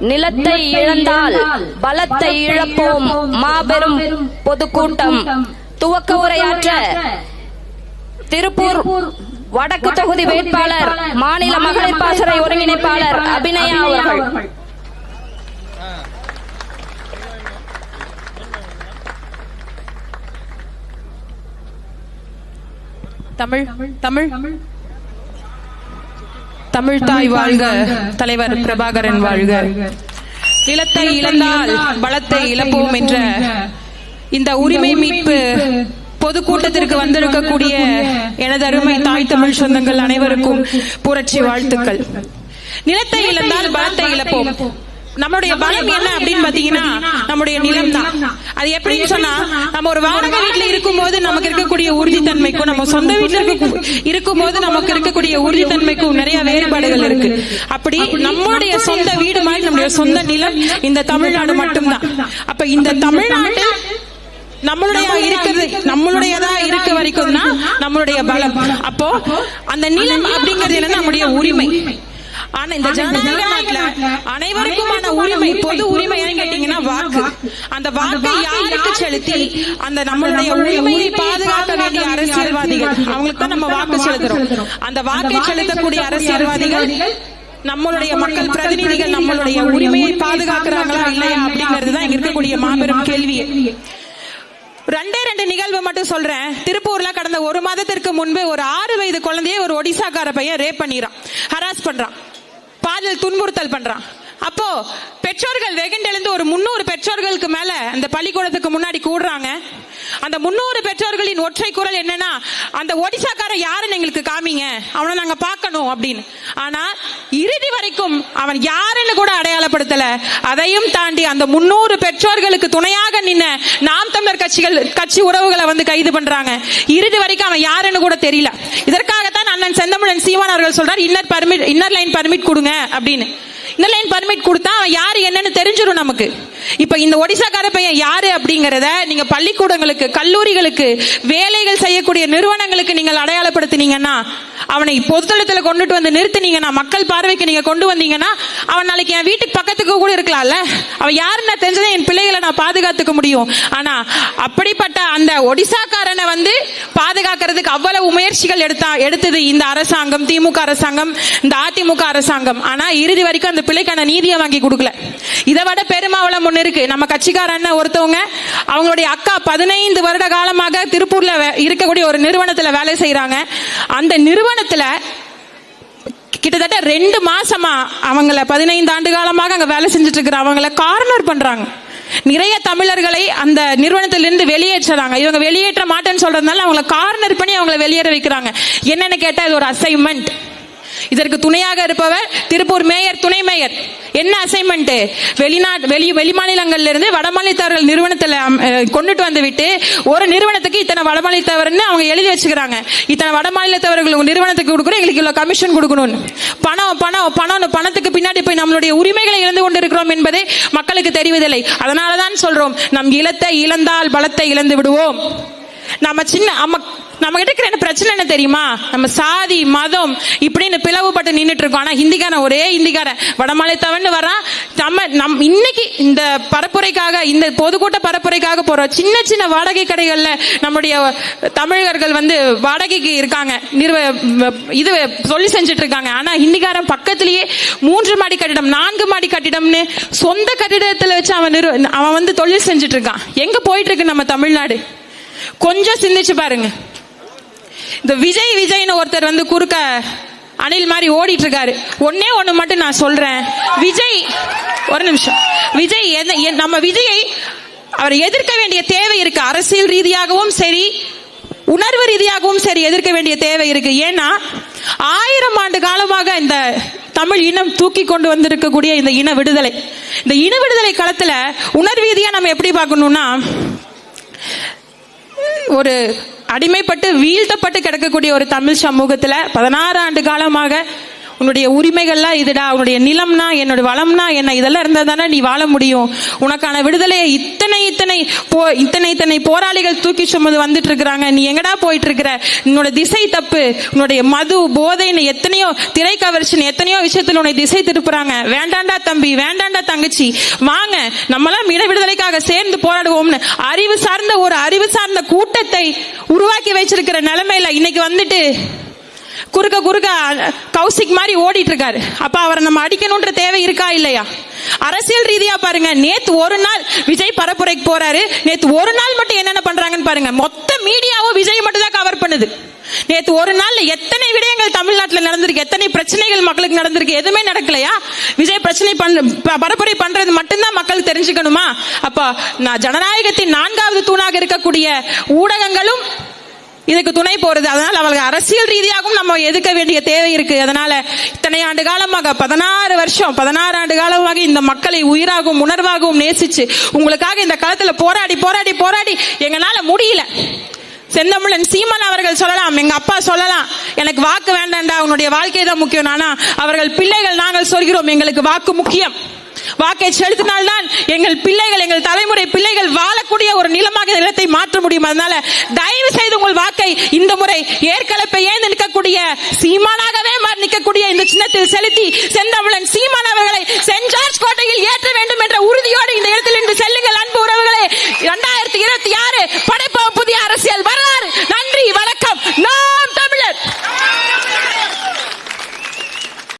நிலத்தை இழந்தால் பலத்தை இழப்போம். மாபெரும் பொதுக்கூட்டம். துவக்க உரையாற்ற திருப்பூர் வடக்கு தொகுதி வேட்பாளர் மாநில மகளிர் பாசறை ஒருங்கிணைப்பாளர் அபிநயா அவர்கள். தமிழ். தமிழ். தமிழ் தாய் வாழ்க தலைவர் பிரபாகரன் வாழ்க. நிலத்தை இழந்தால் பலத்தை இழப்போம் என்ற இந்த உரிமை மீட்பு பொதுக்கூட்டத்திற்கு வந்திருக்கக்கூடிய எனது அருமை தாய் தமிழ் சொந்தங்கள் அனைவருக்கும் புரட்சி வாழ்த்துக்கள். நிலத்தை இழந்தால் பலத்தை இழப்போம். நம்மளுடைய பலம் என்ன அப்படின்னு பாத்தீங்கன்னா நம்முடைய நிலம் தான் அது எப்படின்னு சொன்னா நம்ம ஒரு வாடகை வீட்டுல இருக்கும்போது நமக்கு இருக்கக்கூடிய உறுதித்தன்மைக்கும் நம்ம சொந்த வீட்டுல இருக்க இருக்கும்போது நமக்கு இருக்கக்கூடிய உறுதித்தன்மைக்கும் நிறைய வேறுபாடுகள் இருக்கு. அப்படி நம்மளுடைய சொந்த வீடு மாதிரி நம்முடைய சொந்த நிலம் இந்த தமிழ்நாடு மட்டும்தான். அப்ப இந்த தமிழ்நாட்டில் நம்மளுடைய இருக்கிறது நம்மளுடையதா இருக்க வரைக்கும் தான் நம்மளுடைய பலம். அப்போ அந்த நிலம் அப்படிங்கிறது என்னன்னா நம்முடைய உரிமை. ஆனா இந்த ஜனநாயக நாட்டுல அனைவருக்குமான உரிமை பொது உரிமை கேட்டீங்கன்னா வாக்கு. அந்த வாக்கை யாருக்கு செலுத்தி அந்த நம்மளுடைய உரிமையை பாதுகாக்க வேண்டிய அரசியல்வாதிகள். அவங்களுக்கு தான் நம்ம வாக்கு செலுத்துறோம். அந்த வாக்கை செலுத்தக்கூடிய அரசியல்வாதிகள் நம்மளுடைய மக்கள் பிரதிநிதிகள் நம்மளுடைய உரிமையை பாதுகாக்கிறாங்களா இல்லையா அப்படிங்கிறது தான் இருக்கக்கூடிய மாபெரும் கேள்வி. ரெண்டே ரெண்டு நிகழ்வு மட்டும் சொல்றேன். திருப்பூர்ல கடந்த ஒரு மாதத்திற்கு முன்பு ஒரு ஆறு வயது குழந்தைய ஒரு ஒடிசாக்கார பையன் ரேப் பண்ணிறான். ஹராஸ் பண்றான். பாலியல் துன்புறுத்தல் பண்றான். அப்போ பெற்றோர்கள் வெகுண்டெழுந்து ஒரு முன்னூறு பெற்றோர்களுக்கு மேல அந்த பள்ளிக்கூடத்துக்கு முன்னாடி கூடுறாங்க. அந்த முன்னூறு பெற்றோர்களின் ஒற்றை குரல் என்னன்னா அந்த ஒடிசாக்கார யாருன்னு எங்களுக்கு காமிங்க. அவனை நாங்க பார்க்கணும் அப்படின்னு. ஆனா இறுதி வரைக்கும் அவன் யாருன்னு ஏற்படுத்தல அதையும் தாண்டி அந்த முன்னூறு பெற்றோர்களுக்கு துணையாக நின்ன நாம் தமிழர் கட்சிகள் கட்சி உறவுகளை வந்து கைது பண்றாங்க. இறுதி வரைக்கும் அவன் யாருன்னு கூட தெரியல. இதற்காகத்தான் அண்ணன் செந்தமிழன் சீமான் அவர்கள் சொல்றார் inner permit inner line permit கொடுங்க அப்படின்னு. இன்னர் லைன் பர்மிட் கொடுத்தா அவன் யாரு என்னன்னு தெரிஞ்சிடும் நமக்கு. இப்ப இந்த ஒடிசாக்கார பையன் யாரு அப்படிங்கறத நீங்க பள்ளிக்கூடங்களுக்கு கல்லூரிகளுக்கு வேலைகள் செய்யக்கூடிய நிறுவனங்களுக்கு நீங்கள் அடையாளப்படுத்தினீங்கன்னா அவனை பொதுத்தளத்துல கொண்டுட்டு வந்து நிறுத்தினீங்கன்னா மக்கள் பார்வைக்கு நீங்க கொண்டு வந்தீங்கன்னா அவன் நாளைக்கு என் வீட்டுக்கு பக்கத்துக்கு கூட இருக்கலாம்ல. அவன் யாருன்னு தெரிஞ்சதை என் பிள்ளைகளை நான் பாதுகாத்துக்க முடியும். ஆனா அப்படிப்பட்ட அந்த ஒடிசாக்காரனை வந்து பாதுகாக்கிறதுக்கு அவ்வளவு முயற்சிகள் எடுத்தா எடுத்தது இந்த அரசாங்கம் திமுக அரசாங்கம் இந்த அதிமுக அரசாங்கம். ஆனா இறுதி வரைக்கும் அந்த பிள்ளைக்கான நீதியை வாங்கி கொடுக்கல. இதை விட பெருமாவளம் ஒண்ணு இருக்கு. நம்ம கட்சிக்கார அண்ணன் ஒருத்தவங்க அவங்களுடைய அக்கா பதினைந்து வருட காலமாக திருப்பூர்ல இருக்கக்கூடிய ஒரு நிறுவனத்துல வேலை செய்யறாங்க அந்த நிறுவனத்துல கிட்டத்தட்ட ரெண்டு மாசமா அவங்கள பதினைந்து ஆண்டு காலமாக அங்க வேலை செஞ்சுட்டு இருக்கிற அவங்கள கார்னர் பண்றாங்க. நிறைய தமிழர்களை அந்த நிறுவனத்திலிருந்து வெளியேற்றுறாங்க. இவங்க வெளியேற்ற மாட்டேன்னு சொல்றதுனால அவங்கள கார்னர் பண்ணி அவங்கள வெளியேற வைக்கிறாங்க. என்னன்னு கேட்டா இது ஒரு அசைன்மெண்ட் இதற்கு துணையாக இருப்பவர் திருப்பூர் மேயர் துணை மேயர். என்ன அசைன்மெண்ட் வெளிநாட்டு வெளி வெளிமாநிலங்கள்ல இருந்து வடமாநிலத்தவர்கள் நிறுவனத்துல கொண்டுட்டு வந்து விட்டு ஒரு நிறுவனத்துக்கு இத்தனை வடமாநிலத்தவர்னு அவங்க எழுதி வச்சுக்கிறாங்க. இத்தனை வடமாநிலத்தவர்கள் உங்க நிறுவனத்துக்கு கொடுக்குறோம் எங்களுக்கு இவ்வளவு கமிஷன் கொடுக்கணும். பணம் பணம் பணம் பணத்துக்கு பின்னாடி போய் நம்மளுடைய உரிமைகளை இழந்து கொண்டிருக்கிறோம் என்பதை மக்களுக்கு தெரிவதில்லை. அதனாலதான் சொல்றோம் நம் இலத்தை இழந்தால் பலத்தை இழந்து விடுவோம். நம்ம சின்ன நம்ம நம்ம கிட்ட இருக்கிற என்ன பிரச்சனை என்ன தெரியுமா? நம்ம சாதி மதம் இப்படின்னு பிளவுபட்டு நின்றுட்டு இருக்கோம் ஆனா ஹிந்திக்காரன் ஒரே ஹிந்திக்காரன். வடமாநிலத்தவன் வரான் நம்ம நம் இன்னைக்கு இந்த பரப்புரைக்காக இந்த பொதுக்கூட்ட பரப்புரைக்காக போற சின்ன சின்ன வாடகை கடைகள்ல நம்முடைய தமிழர்கள் வந்து வாடகைக்கு இருக்காங்க. நிறுவ இது சொல்லி செஞ்சுட்டு இருக்காங்க ஆனா ஹிந்திக்காரன் பக்கத்திலேயே மூன்று மாடி கட்டிடம் நான்கு மாடி கட்டிடம்னு சொந்த கட்டிடத்துல வச்சு அவன் நிறு அவன் வந்து தொழில் செஞ்சுட்டு இருக்கான் எங்க போயிட்டு இருக்கு நம்ம தமிழ்நாடு? கொஞ்சம் சிந்திச்சு பாருங்க. இந்த விஜய் விஜய்னு ஒருத்தர் வந்து குறுக்க அணில் மாதிரி ஓடிட்டு இருக்காரு ஒன்னே ஒண்ணு மட்டும் நான் சொல்றேன். விஜய் ஒரு நிமிஷம். விஜய் எ- நம்ம விஜயை அவர் எதிர்க்க வேண்டிய தேவை இருக்கு. அரசியல் ரீதியாகவும் சரி உணர்வு ரீதியாகவும் சரி எதிர்க்க வேண்டிய தேவை இருக்கு. ஏன்னா ஆயிரம் ஆண்டு காலமாக இந்த தமிழ் இனம் தூக்கி கொண்டு வந்திருக்கக்கூடிய இந்த இன விடுதலை. இந்த இன விடுதலை களத்துல உணர்வீதியா நம்ம எப்படி பார்க்கணும்னா ஒரு அடிமைப்பட்டு வீழ்த்தப்பட்டு கிடக்கக்கூடிய ஒரு தமிழ் சமூகத்துல பதினாறு ஆண்டு காலமாக உன்னுடைய உரிமைகள்லாம் இதுடா உன்னுடைய நிலம்னா என்னோட வளம்னா என்ன? இதெல்லாம் இருந்தால் தானே நீ வாழ முடியும். உனக்கான விடுதலையை இத்தனை இத்தனை போ இத்தனை இத்தனை போராளிகள் தூக்கி சுமந்து வந்துட்டு இருக்கிறாங்க நீ எங்கடா போயிட்டு இருக்கிற உன்னோட திசை தப்பு. உன்னுடைய மது போதைன்னு எத்தனையோ திரை கவர்ச்சின்னு எத்தனையோ விஷயத்தில் உன்னை திசை திருப்புறாங்க. வேண்டாண்டா தம்பி வேண்டாண்டா தங்கச்சி. வாங்க நம்மளாம் இன விடுதலைக்காக சேர்ந்து போராடுவோம்னு அறிவு சார்ந்த ஒரு அறிவு சார்ந்த கூட்டத்தை உருவாக்கி வச்சிருக்கிற நிலைமையில இன்னைக்கு வந்துட்டு குறுக்க குறுக்க கௌசிக் மாதிரி ஓடிட்டு இருக்காரு அப்ப அவரை நம்ம அடிக்கணும்ன்ற தேவை இருக்கா இல்லையா? அரசியல் ரீதியா பாருங்க நேத்து ஒரு நாள் விஜய் பரப்புரைக்கு போறாரு. நேத்து ஒரு நாள் மட்டும் என்னென்ன பண்றாங்கன்னு பாருங்க. மொத்த மீடியாவும் விஜய் மட்டும் தான் கவர் பண்ணுது. நேத்து ஒரு நாள்ல எத்தனை விடயங்கள் தமிழ்நாட்டில் நடந்திருக்கு எத்தனை பிரச்சனைகள் மக்களுக்கு நடந்திருக்கு எதுவுமே நடக்கலையா? விஜய் பிரச்சனை பண்ற ப- பரப்புரை பண்றது மட்டும்தான் மக்கள் தெரிஞ்சுக்கணுமா? அப்ப நான் ஜனநாயகத்தின் நான்காவது தூணாக இருக்கக்கூடிய ஊடகங்களும் இதுக்கு துணை போறது. அதனால அவளுக்கு அரசியல் ரீதியாகவும் நம்ம எதுக்க வேண்டிய தேவை இருக்கு. அதனால இத்தனை ஆண்டு காலமாக பதினாறு வருஷம் பதினாறு ஆண்டு காலமாக இந்த மக்களை உயிராகவும் உணர்வாகவும் நேசிச்சு உங்களுக்காக இந்த காலத்துல போராடி போராடி போராடி எங்களால முடியல. செந்தமிழன் சீமன் அவர்கள் சொல்லலாம் எங்க அப்பா சொல்லலாம் எனக்கு வாக்கு வேண்டாம்டா உன்னுடைய வாழ்க்கை தான் முக்கியம். ஆனா அவர்கள் பிள்ளைகள் நாங்கள் சொல்கிறோம் எங்களுக்கு வாக்கு முக்கியம். வாக்கை செலுத்தினால்தான் எங்கள் பிள்ளைகள் எங்கள் தலைமுறை பிள்ளைகள் வாழக்கூடிய ஒரு நிலமாக நிலத்தை மாற்ற முடியும். அதனால தயவு செய்து உங்கள் வாக்கை இந்த முறை ஏற்கலப்பை ஏந்து நிற்கக்கூடிய சீமானாகவே நிற்கக்கூடிய இந்த சின்னத்தில் செலுத்தி செந்தமிழன் சீமான் அவர்களை சென்ட்